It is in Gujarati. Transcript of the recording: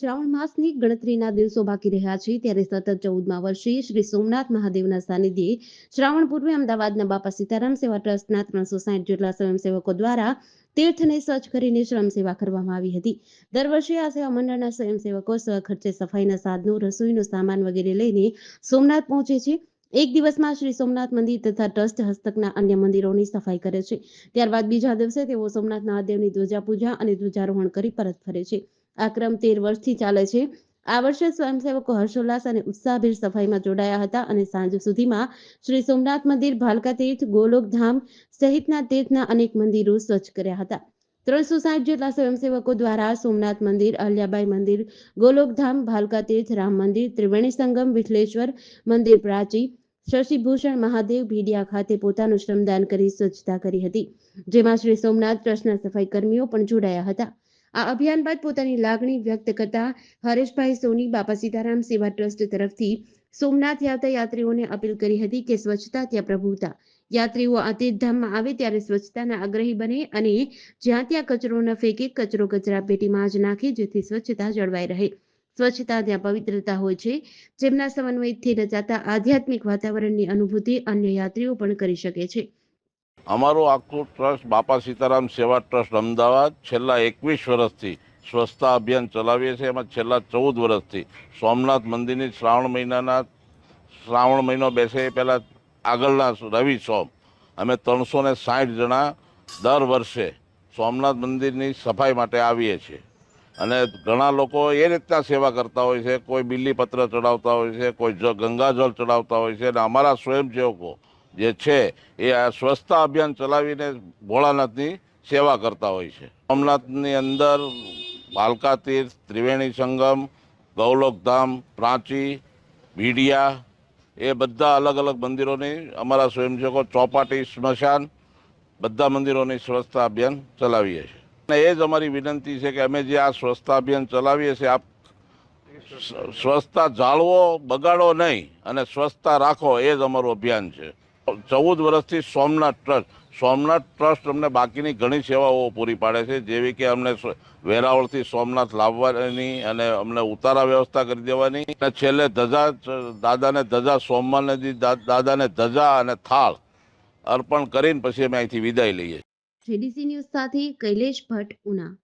શ્રાવણ માસની ગણતરીના દિવસો બાકી રહ્યા છે. ત્યારે સતત ચૌદમા વર્ષે શ્રી સોમનાથ મહાદેવના સાનિધ્યે શ્રાવણ પૂર્વે અમદાવાદના બાપા સીતારામ સેવા ટ્રસ્ટના ત્રણસો સાઠ જેટલા સ્વયંસેવકો દ્વારા તીર્થને સજ્જ કરીને શ્રમ સેવા કરવામાં આવી હતી. દર વર્ષે આ સેવા મંડળના સ્વયંસેવકો સ્વખર્ચે સફાઈના સાધનો, રસોઈનો સામાન વગેરે લઈને સોમનાથ પહોંચે છે. એક દિવસમાં શ્રી સોમનાથ મંદિર તથા ટ્રસ્ટ હસ્તકના અન્ય મંદિરોની સફાઈ કરે છે. ત્યારબાદ બીજા દિવસે તેઓ સોમનાથ મહાદેવની ધ્વજા પૂજા અને ધ્વજારોહણ કરી પરત ફરે છે. આ ક્રમ તેર વર્ષથી ચાલે છે. આ વર્ષે સ્વયંસેવકો હર્ષોલ્લાસ અને ઉત્સાહભેર સફાઈમાં જોડાયા હતા અને સાંજ સુધીમાં શ્રી સોમનાથ મંદિર, ભાલકા તીર્થ ગોલોકધામ સહિતના તીર્થના અનેક મંદિરો સ્વચ્છ કર્યા હતા. ત્રણસો સાઠ જેટલા સ્વયંસેવકો દ્વારા સોમનાથ મંદિર અહલ્યાબાઈ મંદિર ગોલોકધામ ભાલકા તીર્થ, રામ મંદિર, ત્રિવેણી સંગમ વિઠલેશ્વર મંદિર પ્રાચી શશિભૂષણ મહાદેવ ભીડિયા ખાતે પોતાનું શ્રમદાન કરી સ્વચ્છતા કરી હતી. જેમાં શ્રી સોમનાથ ટ્રસ્ટના સફાઈ કર્મીઓ પણ જોડાયા હતા. આ અભિયાન બાદ પોતાની લાગણી વ્યક્ત કરતા હરેશભાઈ સોની, બાપા સીતારામ સેવા ટ્રસ્ટ તરફથી સોમનાથ યાત્રા યાત્રીઓને અપીલ કરી હતી કે સ્વચ્છતા ત્યાં પ્રભુતા યાત્રીઓ આ તીર્થધામમાં આવે ત્યારે સ્વચ્છતાના આગ્રહી બને અને જ્યાં ત્યાં કચરો ન ફેંકે, કચરો કચરા પેટીમાં જ નાખે જેથી સ્વચ્છતા જળવાઈ રહે. સ્વચ્છતા ત્યાં પવિત્રતા હોય છે, જેમના સમન્વયથી રચાતા આધ્યાત્મિક વાતાવરણની અનુભૂતિ અન્ય યાત્રીઓ પણ કરી શકે છે. અમારું આખું ટ્રસ્ટ બાપા સીતારામ સેવા ટ્રસ્ટ અમદાવાદ છેલ્લા એકવીસ વર્ષથી સ્વચ્છતા અભિયાન ચલાવીએ છીએ. એમાં છેલ્લા ચૌદ વર્ષથી સોમનાથ મંદિરની શ્રાવણ મહિનાના શ્રાવણ મહિનો બેસે એ પહેલાં આગળના રવિ સોમ. અમે ત્રણસો ને સાઠ જણા દર વર્ષે સોમનાથ મંદિરની સફાઈ માટે આવીએ છીએ. અને ઘણા લોકો એ રીતના સેવા કરતા હોય છે. કોઈ બિલ્લીપત્ર ચડાવતા હોય છે, કોઈ જ ગંગાજળ ચડાવતા હોય છે. અને અમારા સ્વયંસેવકો જે છે, એ આ સ્વચ્છતા અભિયાન ચલાવીને ભોળાનાથની સેવા કરતા હોય છે. સોમનાથની અંદર બાલકા તીર્થ ત્રિવેણી સંગમ, ગૌલોકધામ, પ્રાંચી, ભીડિયા, એ બધા અલગ અલગ મંદિરોની અમારા સ્વયંસેવકો ચોપાટી, સ્મશાન, બધા મંદિરોની સ્વચ્છતા અભિયાન ચલાવીએ છીએ. અને એ જ અમારી વિનંતી છે કે અમે જે આ સ્વચ્છતા અભિયાન ચલાવીએ છીએ, આપ સ્વચ્છતા જાળવો, બગાડો નહીં અને સ્વચ્છતા રાખો, એ જ અમારું અભિયાન છે. ચૌદ વર્ષથી સોમનાથ ટ્રસ્ટ. સોમનાથ ટ્રસ્ટ અમને બાકીની ઘણી સેવાઓ પૂરી પાડે છે, જેવી કે અમને વેરાવળથી સોમનાથ લાવવાની અને અમને ઉતારા વ્યવસ્થા કરી દેવાની. અને છેલ્લે ધજા દાદાને ધજા દા- દાદાને ધજા અને થાળ અર્પણ કરીને પછી અમે અહીંથી વિદાય લઈએ. જેડીસી ન્યૂઝ સાથે કૈલેશ ભટ્ટ, ઉના.